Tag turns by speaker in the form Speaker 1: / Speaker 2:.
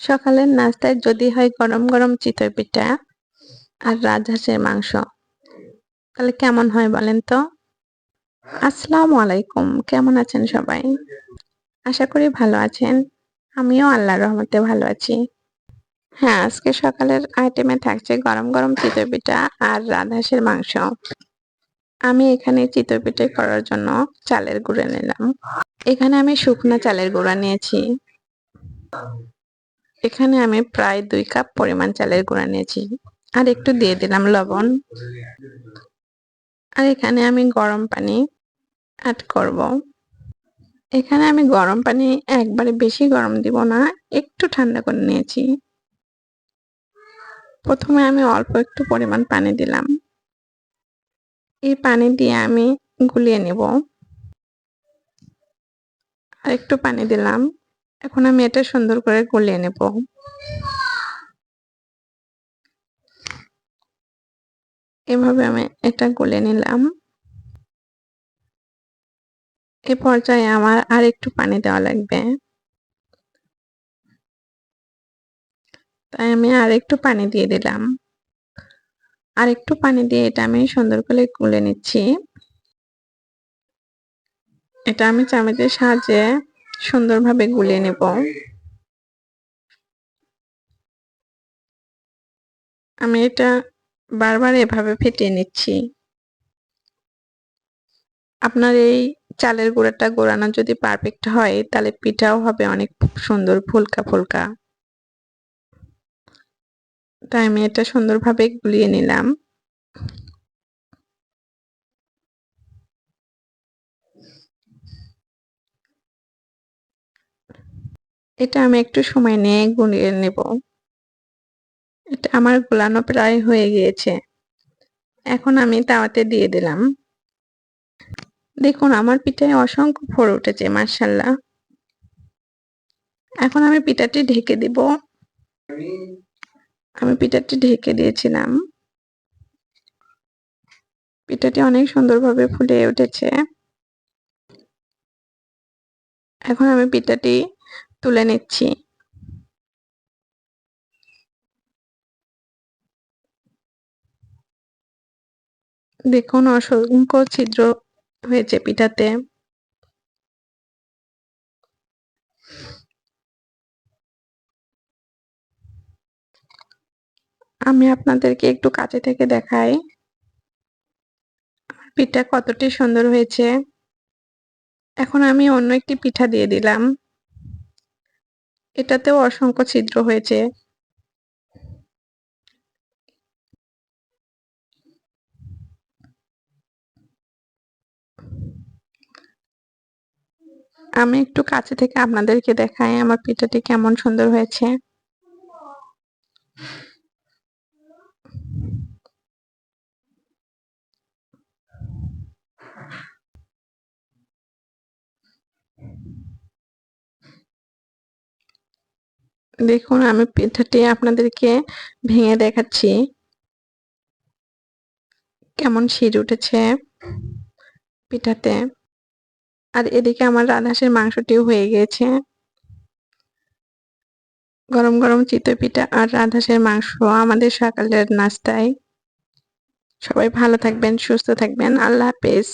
Speaker 1: সকালের নাস্তায় যদি হয় গরম গরম চিতই পিঠা আর রাজহাঁসের মাংস। তাহলে কেমন হয় বলেন তো? আসসালামু আলাইকুম, কেমন আছেন সবাই? আশা করি ভালো আছেন। আমিও আল্লাহর রহমতে ভালো আছি। হ্যাঁ আজকে সকালের আইটেমে থাকছে গরম গরম চিতই পিঠা আর রাজহাঁসের মাংস। আমি এখানে চিতই পিঠে করার জন্য চালের গুঁড়া নিলাম। এখানে আমি শুকনা চালের গুঁড়া নিয়েছি। এখানে আমি প্রায় দুই কাপ পরিমাণ চালের গুঁড়া নিয়েছি। আর একটু দিয়ে দিলাম লবণ। আর এখানে আমি গরম পানি অ্যাড করব। এখানে আমি গরম পানি একবারে বেশি গরম দিব না, একটু ঠান্ডা করে নিয়েছি। প্রথমে আমি অল্প একটু পরিমাণ পানি দিলাম। এই পানি দিয়ে আমি গুলিয়ে নেব। আর একটু পানি দিলাম। এখন আমি এটা সুন্দর করে গলিয়ে নেব। এভাবে আমি এটা গলে নিলাম। এ পর্যায়ে আমার আর একটু পানি দেওয়া লাগবে। তাই আমি আর একটু পানি দিয়ে দিলাম। আর একটু পানি দিয়ে এটা আমি সুন্দর করে গুলে নিচ্ছি। এটা আমি চামচের সাহায্যে সুন্দরভাবে গুলিয়ে নেব। আমি এটা বারবার এভাবে ফেটিয়ে নিচ্ছি। আপনার এই চালের গুঁড়াটা গোড়ানো যদি পারফেক্ট হয় তাহলে পিঠাও হবে অনেক সুন্দর ফুলকা ফুলকা। তাই আমি এটা সুন্দরভাবে গুলিয়ে নিলাম। এটা আমি একটু সময় নিয়ে গুলিয়ে নেব। এটা আমার গোলানো প্রায় হয়ে গিয়েছে। এখন আমি তাওয়াতে দিয়ে দিলাম। দেখুন, আমার পিঠায় অসংখ্য ফোর উঠেছে মার্শাল্লাহ এখন আমি পিঠাটি ঢেকে দিব। আমি পিঠাটি ঢেকে দিয়েছিলাম। পিঠাটি অনেক সুন্দরভাবে ফুলে উঠেছে। এখন আমি পিঠাটি তুলে নিচ্ছি। দেখুন, অসংখ্য ছিদ্র হয়েছে পিঠাতে। আমি আপনাদেরকে একটু কাছে থেকে দেখাই। পিঠা কতটি সুন্দর হয়েছে। এখন আমি অন্য একটি পিঠা দিয়ে দিলাম। এটাতেও অসংখ্য ছিদ্র হয়েছে। আমি একটু কাছে থেকে আপনাদেরকে দেখাই আমার পিঠাটি কেমন সুন্দর হয়েছে। দেখুন, আমি পিঠাটি আপনাদেরকে ভেঙে দেখাচ্ছি। কেমন শির উঠেছে পিঠাতে। আর এদিকে আমার রাধাসের মাংসটিও হয়ে গেছে গরম গরম চিতই পিঠা আর রাধাসের মাংস আমাদের সকালের নাস্তায়। সবাই ভালো থাকবেন, সুস্থ থাকবেন। আল্লাহ হাফেজ।